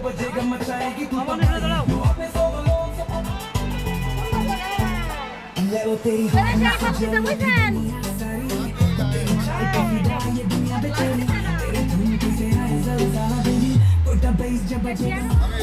जब बजेगा मचाएगी तू ले वो तेरी तेरी जब बजेगा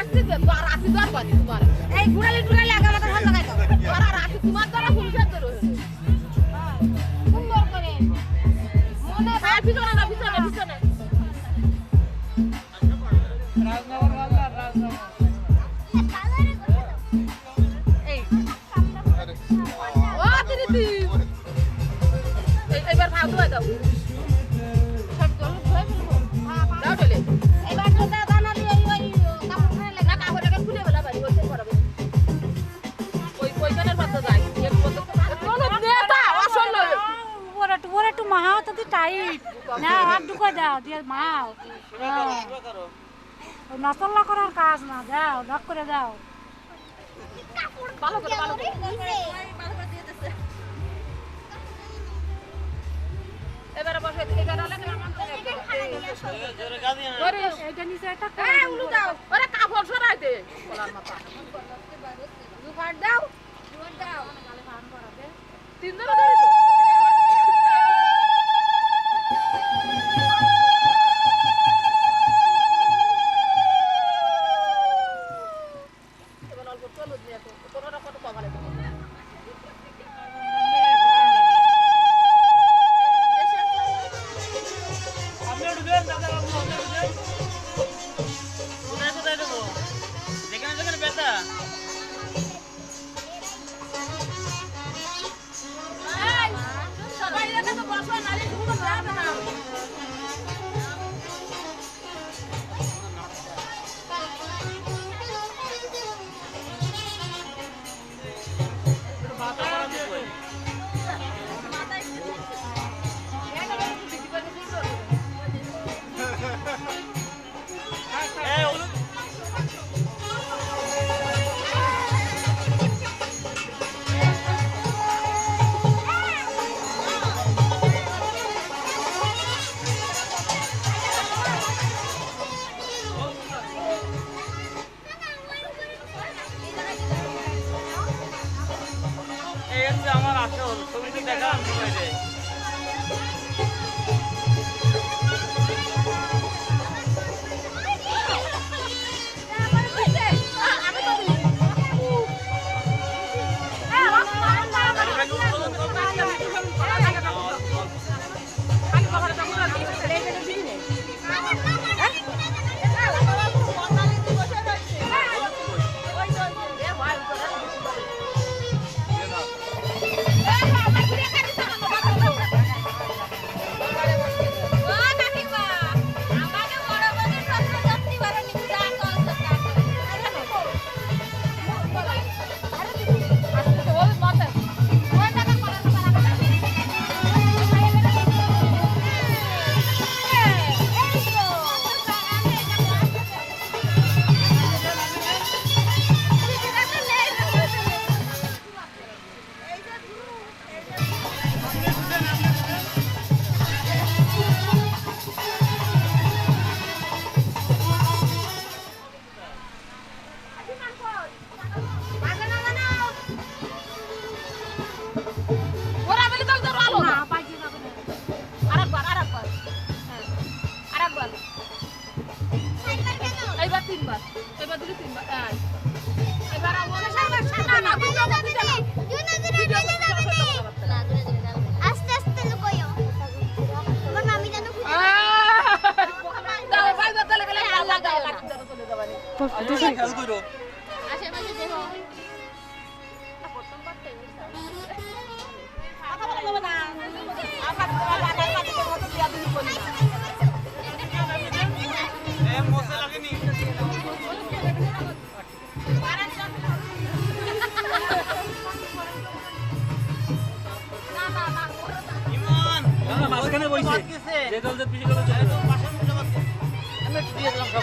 আসতে তো আর আসি দরকার এই ঘুরালে দিয়ে মাও। হ্যাঁ। নতল্লা করার কাজ না দাও ডক করে দাও ভালো করে ভালো করে। দিয়ে দিচ্ছে এবারে বসে থেকে গেলে আমার এটা নিচে একটা হ্যাঁ, উলু দাও। ওরে কাপড় সরাই দে। বলার মাথা। জুগার দাও। জুগার দাও। তিনজন আসল ছবিটি দেখান সবাই গেছে যে দল যে পিছিয়ে গেল দিয়ে দিলাম খাব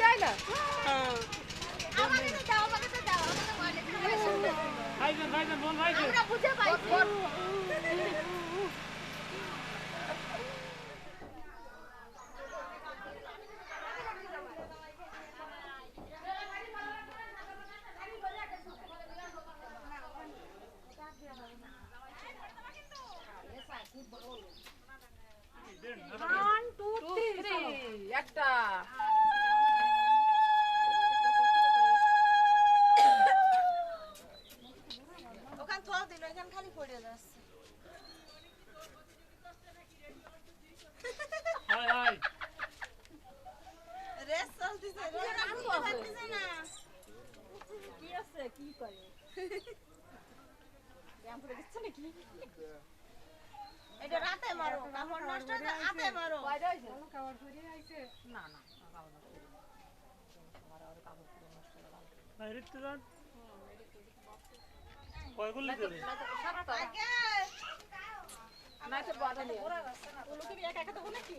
যায় না? ভাইজান ভাইজান ফোন ভাইজান। ওয়ান টু থ্রি একটা। ওখান থোয়া দিল এখান খালি পড়ে যাচ্ছে হাই হাই রেস চলতেছে রেস চলতেছে না কি আছে কি করে এটা রাতে মারো কাপড় নষ্ট হয়ে রাতে মারো খাবার করে আইছে না না ভাই রিক্ত যান কয় করলি তো রে আগে না তো বাধা নেই উলুকে একা একা দেবো নাকি?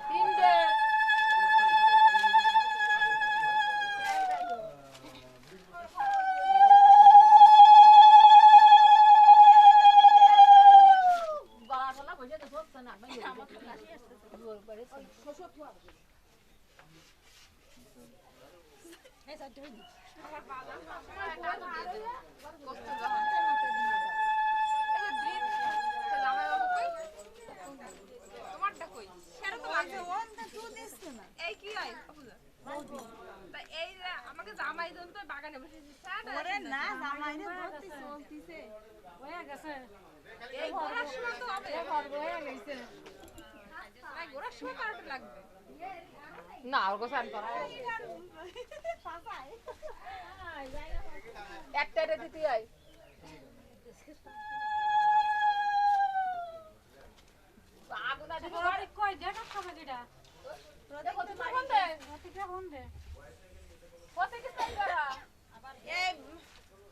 না ওর কাছে আনতে একটা দিতে আই আগুন আছে আরে কই? দেখা খাবে যেটা দেখো ফোন দে। কত কি সাইজ করা এই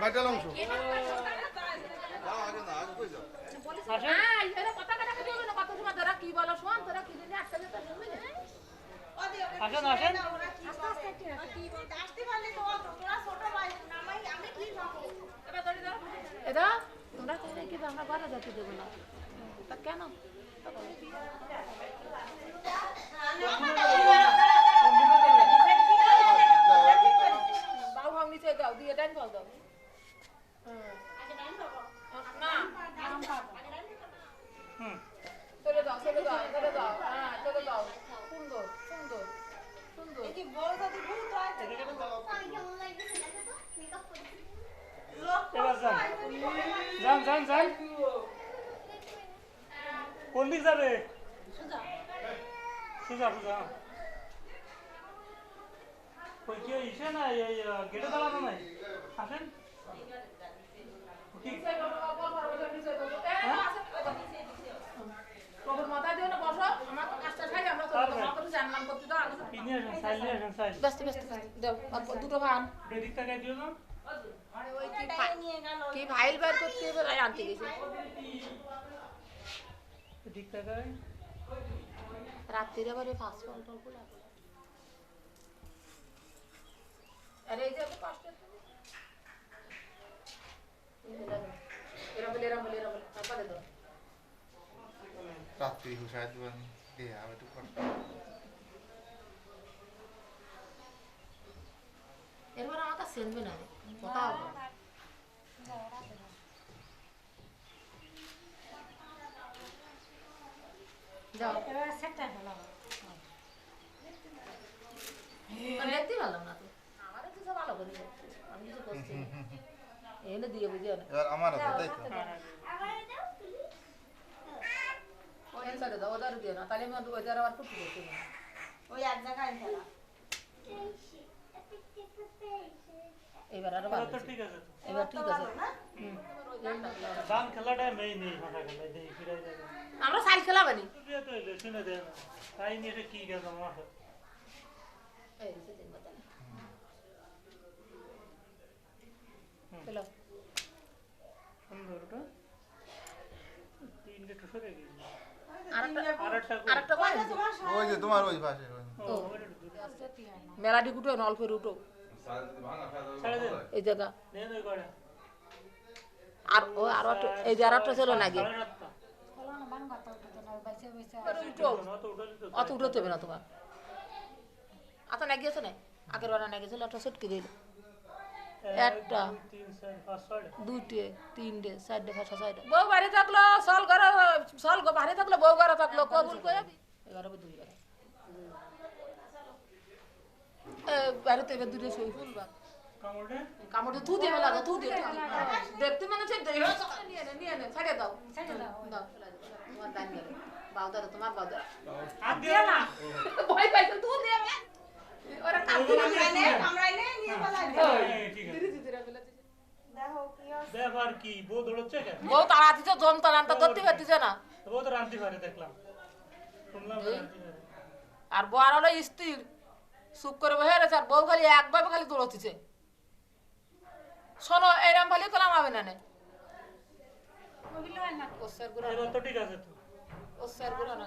বাইটাল অংশ। যাও আগে না আগে কই যাও আই এরা কথা কথা কি বলব না কত সময় তোরা কি বলো শোন তোরা কি দিনে আসতে যেতে শুনবি না আসেন আসেন। আসতে পারলে তো তোরা ছোট ভাই নামাই আমি কি পাবো এটা তোমরা চাইলে কি আমরা ঘরে যেতে দেবো না। তা কেন? দাও দিয়ে ডাইন পাও দাও। না হুম। চলে চলে যাও চলে যাও হ্যাঁ চলে যাও সুন্দর সুন্দর সুন্দর। কি বড় যদি ভূত? এবার যান। যান যান যান। কোন দিক যাবে? সুজা সুজা। কি ইসে না এই গেটে দাঁড়ানো নাই আসেন দুটো ভান কি ফা- ফাইল বের করতে এবার আনতে গেছে এদিক রাত্রিরে আবার ফাস্ট ফল টল රත්වී හුසාදුවන් දෙයාවට කොට එරවරාක සෙල්වෙනයි මොකාව දා এনে দিয়ে বুঝিও না এবার আমার হাতে তাই তো ওই সাইডে দাও ওদের দিও না তাহলে আমি কুটু ওই এক জায়গায় ফেলা এবার আরও ভালো ঠিক আছে এবার ঠিক আছে আমরা সাইল খেলাবানি শুনে তাই নিয়ে কি গেল আমার এই যে দিন বাতান চলো সুন্দর ওটা তিনটে টুসো রেখে আরেকটা আরেকটা আরেকটা করে ওই যে তোমার ওই পাশে ওই ও মেলাডি গুটো নলফের উঠো এই জায়গা দেন ওই করে আর ও আর এই যে আর একটা ছিল নাকি না না অত উঠালি তো অত উঠতে হবে না তোমার আচ্ছা নাকি আছে না আগের বার নাকি ছিল একটা সুটকি দিল একটা। দুইটে তিনটে চারটে পাঁচটা ছয়টা বউ বাড়ি থাকল সল ঘরে সল বাড়ি থাকল বউ ঘরে থাকল কবুল করে? এগারো দুই ঘরে। বাড়িতে এবার দুটো সই ফুলবার কামড়ে? থু দিয়ে লাগে থু দিয়ে। দেখতে মনে সকালে নিয়ে নে নিয়ে নে ছেড়ে দাও। ছেড়ে দাও। দাও। তোমার দান গেলে। বাউদারে তোমার বাউদারে হাত দিয়ে না। ভয় পাইছে থু দিয়ে বে। ওরা কাঁদতে কামড়াইলে কামড়াইলে নিয়ে ফেলাই দে। ঠিক আছে দেখো কি হয়। ব্যাপার কি? বউ দৌড়চ্ছে কেন? বউ তাড়া দিছে জম তাড়ানটা ধরতে পারতেছে না। বউ তো রান্তি পারে দেখলাম। শুনলাম আর বউ আর হলো স্থির। চুপ করে বসে রয়েছে আর বউ খালি একভাবে খালি দৌড়তেছে। শোনো এরম খালি কলাম হবে না। তো ঠিক আছে তো। ওসের গুড়া না।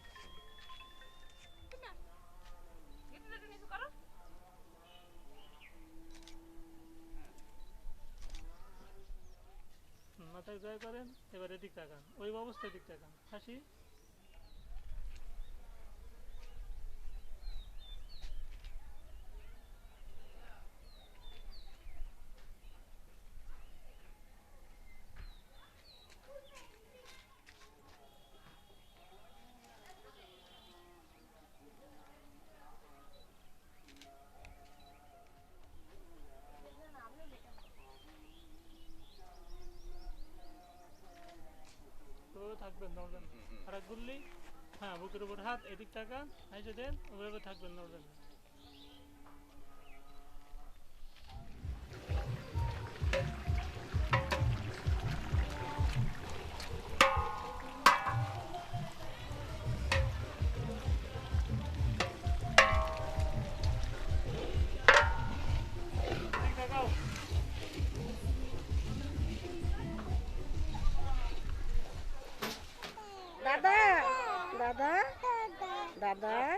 মাথায় জয় করেন এবার এদিক তাকান। ওই অবস্থায় দিক তাকান। হাসি? উপর হাত এদিক টাকা হাইসে দেন ওভাবে থাকবেন নড়বেন There.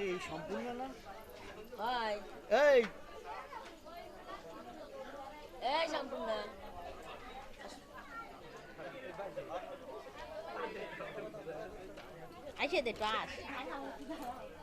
এই সম্পূর্ণ না এই এই সম্পূর্ণ I should have dropped.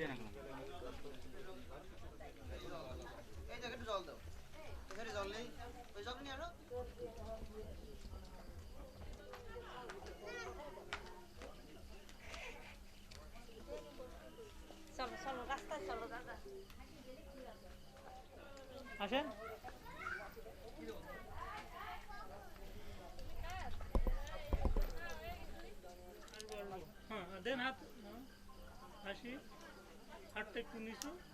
tienen. হাতটা একটু